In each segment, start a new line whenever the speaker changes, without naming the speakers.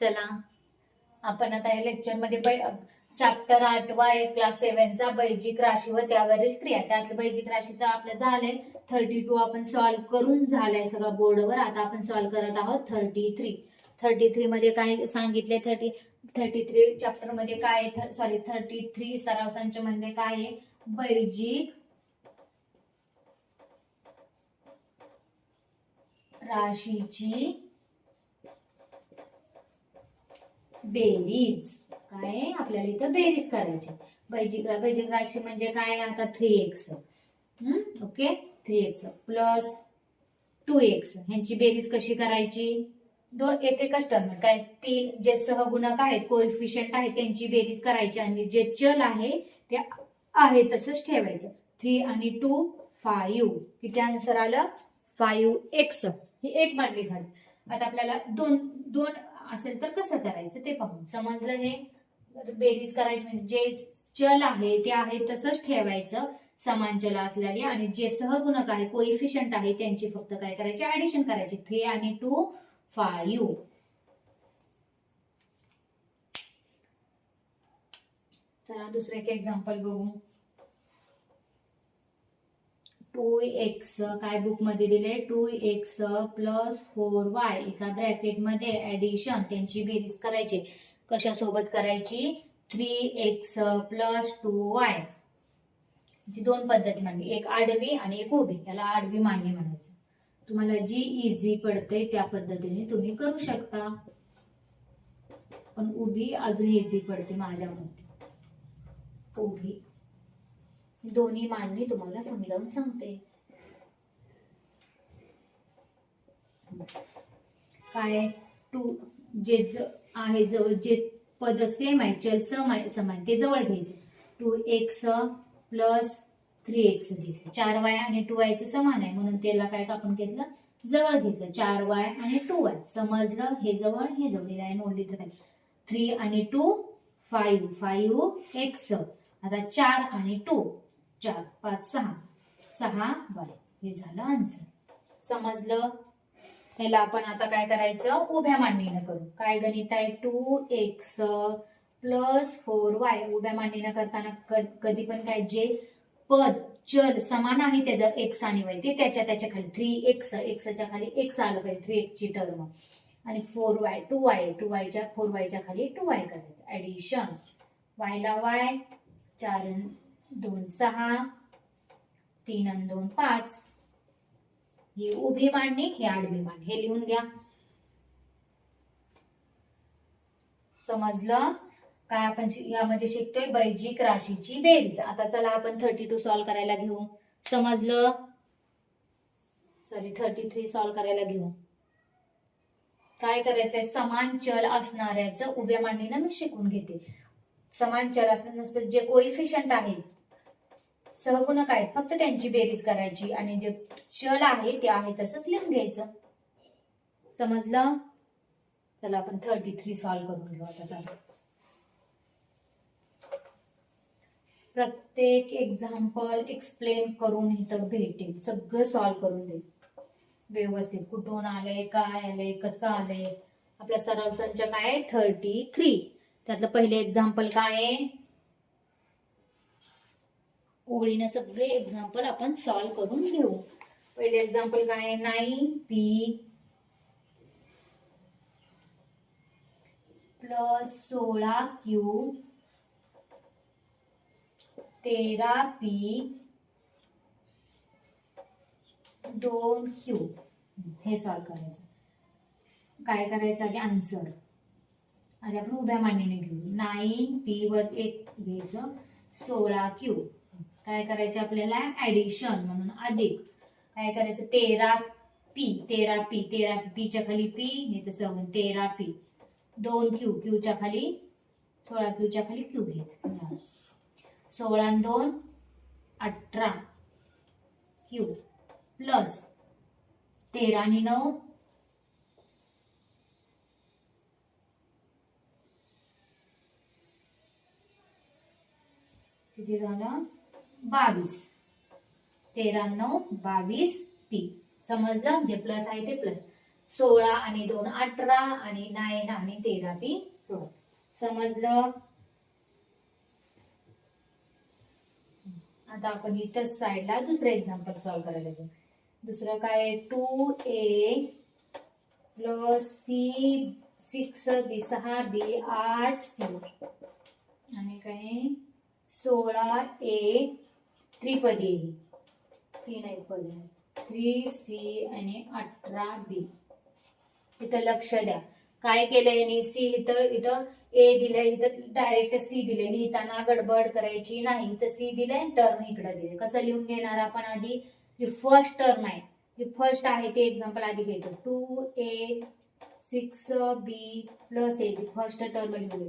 चला. आपण आता या लेक्चरमध्ये चॅप्टर आठवा आहे क्लास सेव्हनचा बैजिक राशी व त्यावरील क्रिया. त्यातलं बैजिक राशीचं आपलं झालंय थर्टी टू आपण सॉल्व्ह करून झालंय सगळं बोर्डवर. आता आपण सॉल्व्ह करत आहोत थर्टी थ्री थर्टी थ्री मध्ये काय सांगितले थर्टी थर्टी थ्री चॅप्टरमध्ये काय सॉरी थर्टी थ्री सराव संच मध्ये काय आहे? बैजिक राशीची बेरीज. काय आपल्याला इथं बेरीज करायची. बैजिक बैजिक राशी म्हणजे काय? आता three X okay three X plus two X ह्यांची बेरीज कशी करायची? दोन एक एकच टर्म काय? तीन जे सहगुणक आहेत कोएफिशियंट आहेत त्यांची बेरीज करायची. आणि जे चल आहे ते आहे तसंच ठेवायचं. थ्री आणि टू फाईव्ह किती आन्सर आलं? फाईव्ह एक्स ही एक मांडली झाली. आता आपल्याला दोन दोन असेल तर कसं करायचं ते पाहू समजलं हे? बेरीज करायची म्हणजे जे चल आहे ते आहे तसंच ठेवायचं. समान चल असल्याने आणि जे सहगुणक आहे कोइफिशियंट आहे त्यांची फक्त काय करायची? ऍडिशन करायची. थ्री आणि टू फाईव्ह चला दुसरं एक एक्झाम्पल बघू. टू एक्स काय बुकमध्ये दिले two X plus four Y एका ब्रॅकेटमध्ये ऍडिशन त्यांची बेरीज करायची. कशा सोबत करायची three X plus two Y दोन पद्धती मांडली. एक आडवी आणि एक उभी. याला आडवी मांडणी म्हणायचं. तुम्हाला जी इझी पडते त्या पद्धतीने तुम्ही करू शकता. पण उभी अजून इझी पडते माझ्या मते उभी. दोन्ही मांडणी तुम्हाला समजावून सांगते. काय टू जे ज- आहे जवळ जे पद सेम आहे चल सम समान ते जवळ घ्यायचं. Two X plus three X घेतलं. चार वाय आणि टू वायचं समान आहे म्हणून त्याला काय आपण घेतलं? जवळ घेतलं. चार वाय आणि टू वाय. समजलं? हे जवळ हे जवळ. आहे नोंदली तर थ्री आणि टू फाईव्ह. फाईव्ह एक्स आता चार आणि टू. चार पाच सहा. सहा वाय हे झालं आन्सर समजलं? ह्याला आपण आता काय करायचं? उभ्या मांडणीनं करू. काय गणित आहे? Two X plus four Y. उभ्या मांडणीनं करताना कधी पण काय जे पद चल समान आहे त्याचं एक्स आणि वाय. ते त्याच्या त्याच्याखाली. थ्री एक्स एक्सच्या खाली एक्स आलं पाहिजे. थ्री एक्सची टर्म आणि four Y two Y. Two वायच्या four वायच्या खाली टू वाय करायचं. ऍडिशन वायला वाय चार दोन सहा तीन आणि दोन पाच. ही उभी मांडणी ही आडवी मांडणी. हे लिहून घ्या. समजलं? काय आपण यामध्ये शिकतोय? बैजिक राशीची बेरीज. आता चला आपण थर्टी टू सॉल्व्ह करायला घेऊ. समजलं? सॉरी थर्टी थ्री सॉल्व्ह करायला घेऊ. काय करायचंय? समान चल असणाऱ्याचं उभ्या मांडणीनं मी शिकून घेते. समान चल असणार नसतं जे कोइफिशियंट आहे सहगुणक आहेत. फक्त त्यांची बेरीज करायची. आणि जे चल आहे ते आहे तसंच लिहून घ्यायचं. समजलं? चला आपण थर्टी थ्री सॉल्व्ह करून घेऊ आता चला प्रत्येक एक्झाम्पल एक्सप्लेन करून इथं भेटेल. सगळं सॉल्व्ह करून देईल. व्यवस्थित. कुठून आलंय काय आलंय कसं आलंय? आपला सराव संच काय आहे? थर्टी थ्री त्यातलं पहिले एक्झाम्पल काय आहे? ओळीनं सगळे एक्झाम्पल आपण सॉल्व्ह करून घेऊ. पहिले एक्झाम्पल काय आहे? नाईन पी प्लस सोळा क्यू तेरा पी दोन क्यू हे सॉल्व्ह करायचं. काय करायचं? आधी आन्सर आधी आपण उभ्या मांडीने घेऊ. नाईन पी वर एक घ्यायचं. सोळा क्यू काय करायचं आपल्याला? ऍडिशन म्हणून अधिक. काय करायचं? तेरा पी तेरा पी तेरा पीच्या खाली पी हे तसं तेरा पी दोन क्यू क्यूच्या खाली सोळा क्यूच्या खाली क्यू घ्यायचं. सोळा आणि दोन अठरा क्यू प्लस तेरा आणि नऊ किती झालं? बावीस. तेरा नऊ बावीस पी समजलं? म्हणजे जे प्लस आहे ते प्लस सोळा आणि दोन अठरा आणि नाईन आणि तेरा बी सोळा. समजलं? आता आपण इथं साईडला दुसरं एक्झाम्पल सॉल्व्ह करायला घेऊ दुसरं काय? Two A plus C six B सहा बी आठ सी आणि काय? सोळा ए त्रिपदी. ही तीन एक पद. आहे थ्री सी आणि अठरा बी. इथं लक्ष द्या. काय केलंय यांनी? सी इथं इथं ए दिलंय इथं डायरेक्ट सी दिले लिहिताना गडबड करायची नाही. इथं सी दिलंय टर्म इकडे दिले कसं लिहून घेणार आपण आधी? जी फर्स्ट टर्म आहे. जी फर्स्ट आहे ते एक्झाम्पल आधी घ्यायचं. Two A six B plus A first term लिहून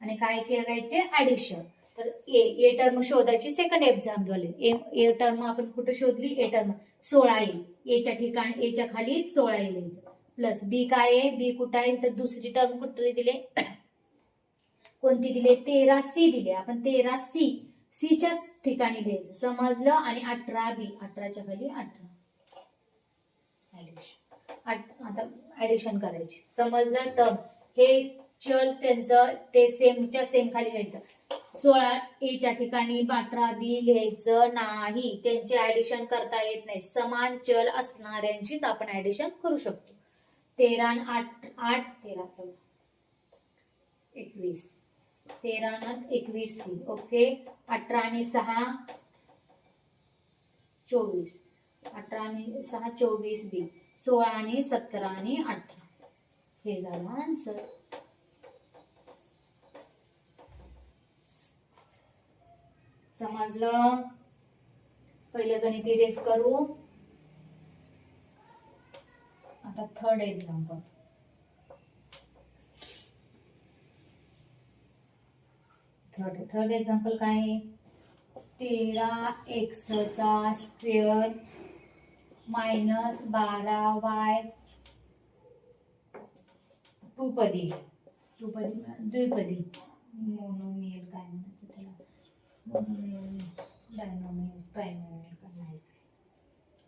आणि काय करायचे? ऍडिशन तर ए ए टर्म शोधायची second example A A term आपण कुठे शोधली? ए टर्म सोळा येईल. एच्या ठिकाणी एच्या खाली सोळा येईल लिहायचं प्लस बी काय आहे? बी कुठं आहे? तर दुसरी टर्म कुठे दिले? कोणती दिले? तेरा सी दिले. आपण तेरा सी सीच्याच ठिकाणी लिहायचं. समजलं? आणि अठरा बी अठराच्या खाली अठरा. आता ऍडिशन करायची. समजलं? टर्म हे चल त्यांचं ते सेमच्या सेम खाली लिहायचं. सोळा एच्या ठिकाणी अठरा बी लिहायचं नाही. त्यांचे ऍडिशन करता येत नाही. समान चल असणाऱ्यांचीच आपण ऍडिशन करू शकतो. तेरा आठ आठ तेरा चौदा. एकवीस. तेरा न एकवीस सी. ओके? अठरा आणि सहा चोवीस. अठरा आणि सहा चोवीस बी. सोळा आणि सतरा आणि अठरा. हे झालं आन्सर समजलं? पहिलं गणित इरेज करू. आता third example third third example काय? आहे तेरा एक्सचा स्क्वेअर मायनस बारा वाय टूपदी टूपदी द्विपदी मोनोमियल काय म्हणायचं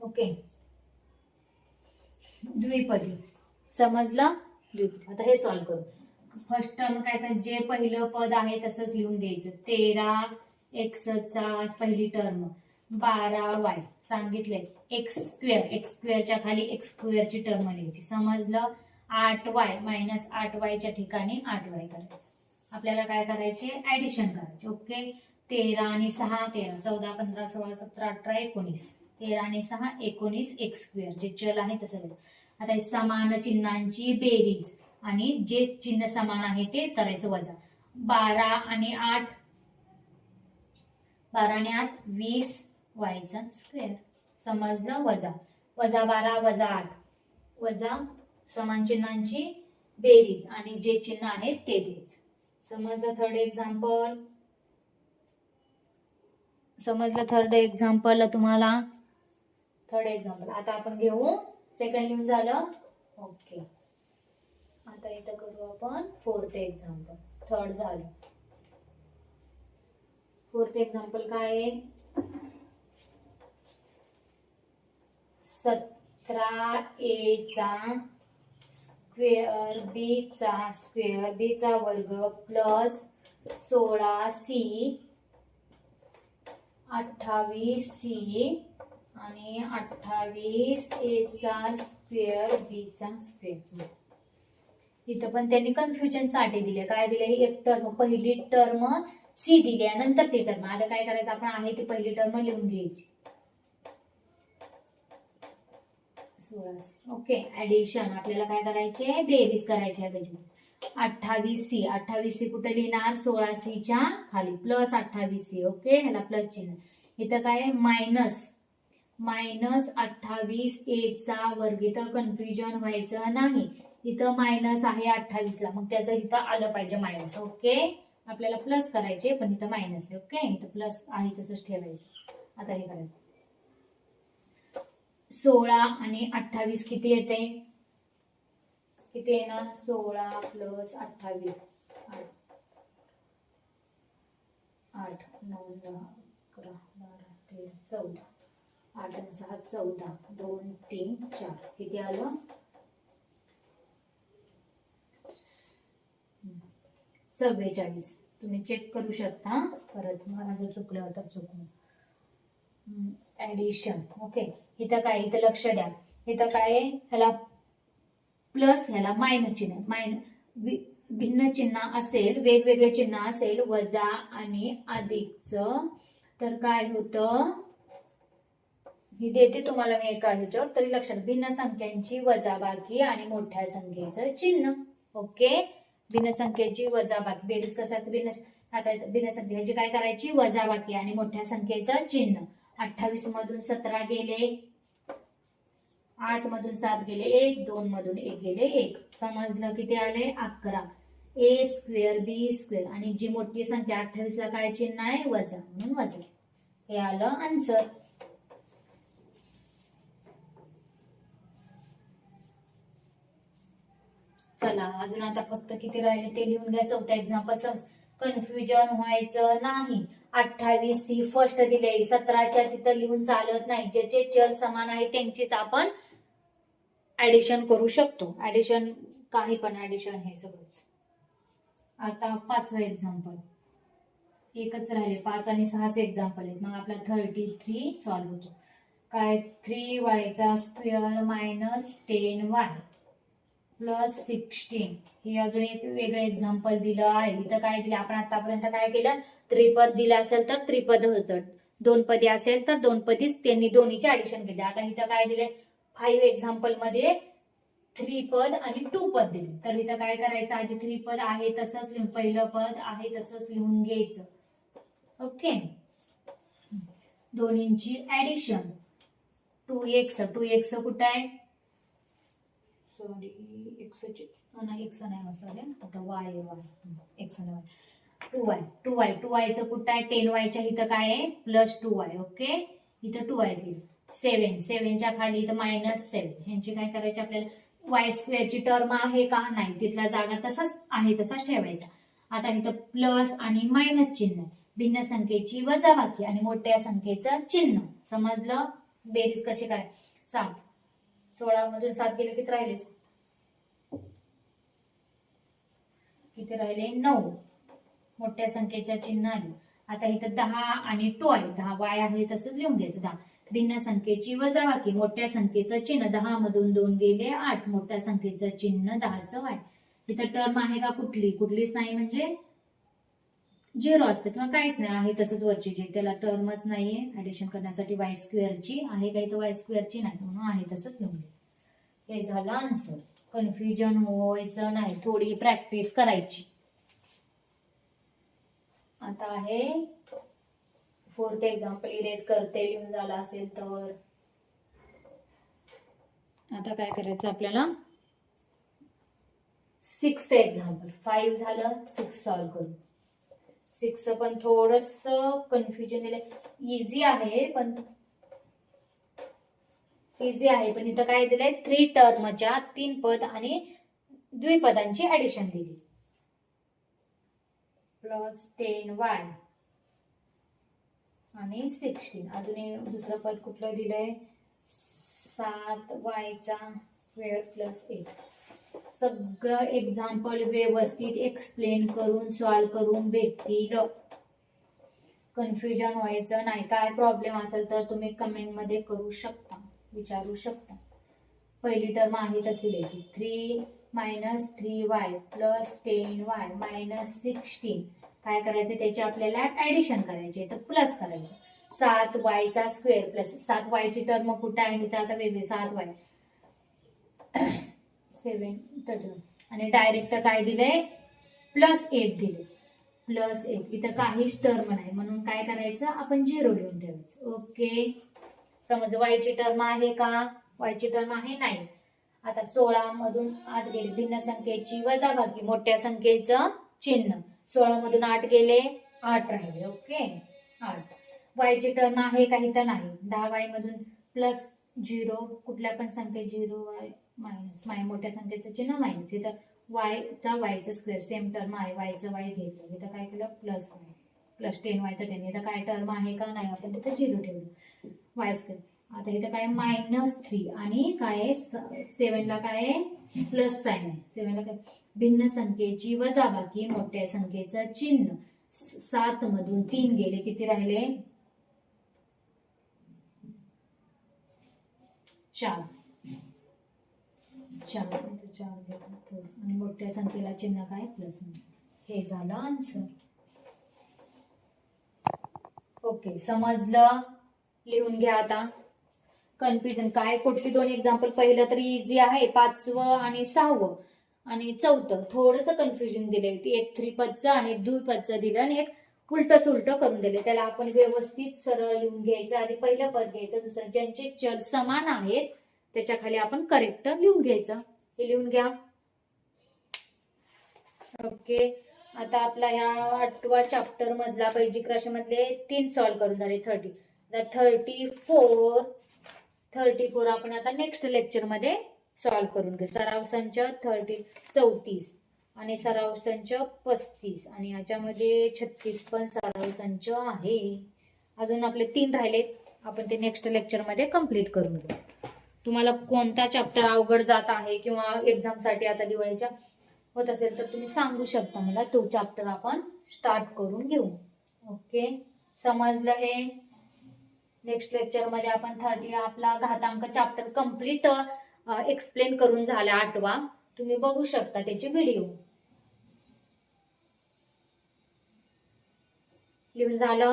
ओके द्विपदी समजलं द्विपदी आता हे सॉल्व्ह करू. फर्स्ट टर्म काय जे पहिलं पद आहे तसंच लिहून द्यायचं तेरा एक्सचा पहिली टर्म बारा वाय सांगितलंय एक्स स्क्वेअर एक्स स्क्वेअरच्या खाली एक्स स्क्वेअरची टर्म लिहायची समजलं आठ वाय मायनस आठ वायच्या ठिकाणी आठ वाय करायचं आपल्याला काय करायचे ऍडिशन करायचे ओके तेरा आणि सहा तेरा चौदा पंधरा सोळा सतरा अठरा एकोणीस. तेरा आणि सहा एकोणीस एक्स स्क्वेअर जे चल आहे तसं आता समान चिन्हांची बेरीज. आणि जे चिन्ह समान आहे ते करायचं वजा. बारा आणि आठ. बारा आणि आठ वीस वायचा स्क्वेअर समजलं? वजा. वजा बारा वजा आठ. वजा समान चिन्हांची बेरीज. आणि जे चिन्ह आहेत ते द्यायचं समजलं थर्ड एक्झाम्पल समजलं थर्ड एक्झाम्पल तुम्हाला? थर्ड एक्झाम्पल आता आपण घेऊ. सेकंड लिहून झालं. ओके आता इथं करू आपण फोर्थ एक्झाम्पल थर्ड झालं. फोर्थ एक्झाम्पल काय आहे? सतरा ए चा स्क्वेअर बी चा स्क्वेअर बी चा वर्ग प्लस सोळा सी अठ्ठावीस सी आणि अठ्ठावीस एचा स्क्वेअर बीचा स्क्वेअर इथं पण त्यांनी कन्फ्युजनसाठी दिले. काय दिले? एक टर्म पहिली टर्म सी दिली आहे, नंतर ती टर्म आता काय करायचं? आपण आहे ती पहिली टर्म लिहून घ्यायची. सोळा ओके ऍडिशन आपल्याला काय करायचे बेरीज करायची आहे त्याची अठ्ठावीस सी. अठ्ठावीस सी कुठे लिहिणार? सोळा सीच्या खाली. प्लस अठ्ठावीस सी. ओके? ह्याला प्लस चिन्ह. इथं काय? मायनस. मायनस अठ्ठावीस ए चा वर्ग. इथं कन्फ्युजन व्हायचं नाही. इथं मायनस आहे अठ्ठावीस ला. मग त्याचं इथं आलं पाहिजे मायनस. ओके? आपल्याला प्लस करायचे पण इथं मायनस आहे. ओके? इथं प्लस आहे तसंच ठेवायचं. आता हे करायचं. सोळा आणि अठ्ठावीस किती येते? किती येणार सोळा प्लस अठ्ठावीस. आठ. नऊ दहा अकरा बारा तेरा चौदा. आठ आणि सहा चौदा. दोन तीन चार. किती आलं? चव्वेचाळीस. तुम्ही चेक करू शकता. परत मला जर चुकलं तर चुकलं ऍडिशन ओके इथं काय? इथं लक्ष द्या. इथं काय? ह्याला प्लस ह्याला मायनस चिन्ह मायन भिन्न चिन्ह असेल वेगवेगळे चिन्ह असेल वजा आणि अधिकचं. तर काय होतं? ही देते तुम्हाला मी एका ह्याच्यावर तरी लक्षात भिन्न संख्यांची वजाबाकी आणि मोठ्या संख्येचं चिन्ह. ओके? भिन्न संख्येची वजाबाकी. बेरीज कसा भिन्न आता भिन्न संख्येची काय करायची? वजाबाकी आणि मोठ्या संख्येचं चिन्ह. अठ्ठावीस मधून सतरा गेले. आठ मधून सात गेले एक दोन मधून एक गेले एक. समजलं किती आले अकरा. ए स्क्वेअर बी स्क्वेअर आणि जी मोठी संख्या अठ्ठावीस ला काय चिन्ह आहे? वजा. म्हणून वजा. हे आलं आन्सर चला अजून आता फक्त किती राहिले? ते लिहून घ्या. चौथ्या एक्झाम्पल कन्फ्युजन व्हायचं नाही. अठ्ठावीस ही फर्स्ट दिले सतराच्या तिथं लिहून चालत नाही. ज्याचे चल समान आहे त्यांचीच आपण ॲडिशन करू शकतो. ॲडिशन काही पण ऍडिशन हे सगळंच. आता पाचवं एक्झाम्पल एकच राहिले. पाच आणि सहाच एक्झाम्पल आहेत. मग आपला थर्टी थ्री सॉल्व्ह होतो. काय? Three वायचा square minus ten Y plus sixteen हे अजून एक वेगळं एक्झाम्पल दिलं आहे. इथं काय दिलं आपण आतापर्यंत काय केलं? त्रिपद दिलं असेल तर त्रिपद होतं. दोन पदी असेल तर दोन पदीच त्यांनी दोन्हीचे ऍडिशन केले. आता इथं काय दिले फाईव्ह एक्झाम्पलमध्ये थ्री पद आणि टू पद दिले. तर इथं काय करायचं? आधी थ्री पद आहे तसंच लिहून पहिलं पद आहे तसंच लिहून घ्यायचं. ओके दोन्हींची addition two X two X कुठं आहे? सॉरी एक्सची नाही एक्स नाही सॉरी आता वाय वाय एक्स नाही Y two Y two Y two वायचं कुठं आहे? टेन वायच्या इथं काय आहे? प्लस टू वाय ओके इथं टू वाय दिली सेवन सेव्हनच्या खाली तर मायनस सेवन ह्यांची काय करायची आपल्याला? वाय स्क्वेअरची टर्म आहे का? नाही. तिथला जागा तसाच आहे तसाच ठेवायचा. आता इथं प्लस आणि मायनस चिन्ह. आहे. भिन्न संख्येची वजाबाकी आणि मोठ्या संख्येचं चिन्ह. समजलं? बेरीज कशी काय सात. सोळा मधून सात गेले किती राहिले? किती राहिले? नऊ. मोठ्या संख्येच्या चिन्ह आली आता इथं दहा आणि टू आहे दहा वाय आहे तसंच लिहून घ्यायचं. दहा. भिन्न संख्येची वजाबाकी. मोठ्या संख्येचं चिन्ह दहा मधून दोन गेले आठ. मोठ्या संख्येचं चिन्ह दहाचं वाय. तिथं टर्म आहे का कुठली? कुठलीच नाही म्हणजे झिरो असतं किंवा काहीच नाही. आहे तसंच वरची जे त्याला टर्मच नाहीये. ऍडिशन करण्यासाठी वाय स्क्वेअरची आहे काही तर वाय स्क्वेअरची नाही? म्हणून आहे तसंच लिहून हे झालं आन्सर कन्फ्युजन व्हायचं नाही. थोडी प्रॅक्टिस करायची. आता आहे फोर्थ एक्झाम्पल इरेज करते लिहून झाला असेल तर. आता काय करायचं आपल्याला? सिक्स एक्झाम्पल फाईव्ह झालं सिक्स सॉल्व्ह करू. सिक्स पण थोडस कन्फ्युजन दिलंय इझी आहे पण इझी आहे. पण इथं काय दिलंय? थ्री टर्मच्या तीन पद आणि द्विपदांची ऍडिशन दिली. प्लस टेन वाय आणि सिक्स्टीन अजून दुसरं पद कुठलं दिलंय? सात वायचा स्क्वेअर प्लस एट. सगळं एक्झाम्पल व्यवस्थित एक्सप्लेन करून सॉल्व करून भेटतील. कन्फ्युजन व्हायचं नाही. काय प्रॉब्लेम असेल तर तुम्ही कमेंटमध्ये करू शकता. विचारू शकता. पहिली टर्म आहे तशी द्यायची. Three minus three Y plus ten Y minus sixteen काय करायचं? त्याची आपल्याला ऍडिशन करायची. तर प्लस करायचं. सात वायचा स्क्वेअर प्लस सात वायची टर्म कुठं आहे? तर आता वेगळी सात वाय सेवन थर्टी आणि डायरेक्ट काय दिलंय? प्लस एट दिले प्लस एट इथं काहीच टर्म नाही. म्हणून काय करायचं? आपण झिरो लिहून ठेवायचं. ओके समज वायची टर्म आहे का? वायची टर्म आहे? नाही. आता सोळा मधून आठ गेली. भिन्न संख्येची वजाबाकी. मोठ्या संख्येचं चिन्ह. सोळा मधून आठ गेले आठ राहिले ओके आठ. वायचे टर्म आहे काही तर नाही. दहा वाय मधून प्लस झिरो कुठल्या पण संख्येत झिरो वाय मायनस माय मोठ्या संख्येचं चिन्ह मायनस इथं वायचा वायचं स्क्वेअर सेम टर्म आहे. वायचं वाय घेतलं. इथं काय केलं? प्लस वाय प्लस टेन वायचं टेन इथं काय टर्म आहे का नाही? आपण तिथं झिरो ठेवलं. वाय स्क्वेअर आता इथं काय? मायनस थ्री आणि काय? सेवनला काय? प्लस साईन आहे. सेव्हनला काय? भिन्न संख्येची वजाबाकी मोठ्या संख्येचं चिन्ह. सात मधून तीन गेले किती राहिले? चार. चार म्हणजे चार आणि मोठ्या संख्येला चिन्ह काय? प्लस म्हणजे. हे झालं आन्सर ओके समजलं? लिहून घ्या आता. कन्फ्युजन काय कुठली दोन एक्झाम्पल पहिलं तरी इझी आहे पाचवं आणि सहावं. आणि चौथं थोडंसं कन्फ्युजन दिलंय. ती एक थ्री पदचं आणि एक पदचं दिलं आणि एक उलट सुलट करून दिलं त्याला आपण व्यवस्थित सरळ लिहून घ्यायचं. आधी पहिलं पद घ्यायचं दुसरं ज्यांचे चल समान आहेत त्याच्याखाली आपण करेक्ट लिहून घ्यायचं. हे लिहून घ्या. ओके. आता आपला ह्या आठवा चॅप्टर मधला पैजिक मधले तीन सॉल्व करून झाले thirty thirty four thirty four आपण आता नेक्स्ट लेक्चरमध्ये सॉल्व करून घेऊ. सराव संच थर्टी चौतीस आणि सराव संच पस्तीस आणि याच्यामध्ये छत्तीस पण सराव संच आहे. अजून आपले तीन राहिलेत. आपण ते नेक्स्ट लेक्चरमध्ये कंप्लीट करून घेऊ. तुम्हाला कोणता चॅप्टर अवघड जात आहे किंवा एक्झामसाठी आता दिवाळीच्या होत असेल तर तुम्ही सांगू शकता मला. तो चॅप्टर आपण स्टार्ट करून घेऊ. ओके समजलं हे? नेक्स्ट लेक्चरमध्ये आपण थर्टी आपला घातांक चॅप्टर कंप्लीट एक्सप्लेन करून झाला आठवा. तुम्ही बघू शकता त्याचे व्हिडिओ लिहून झालं?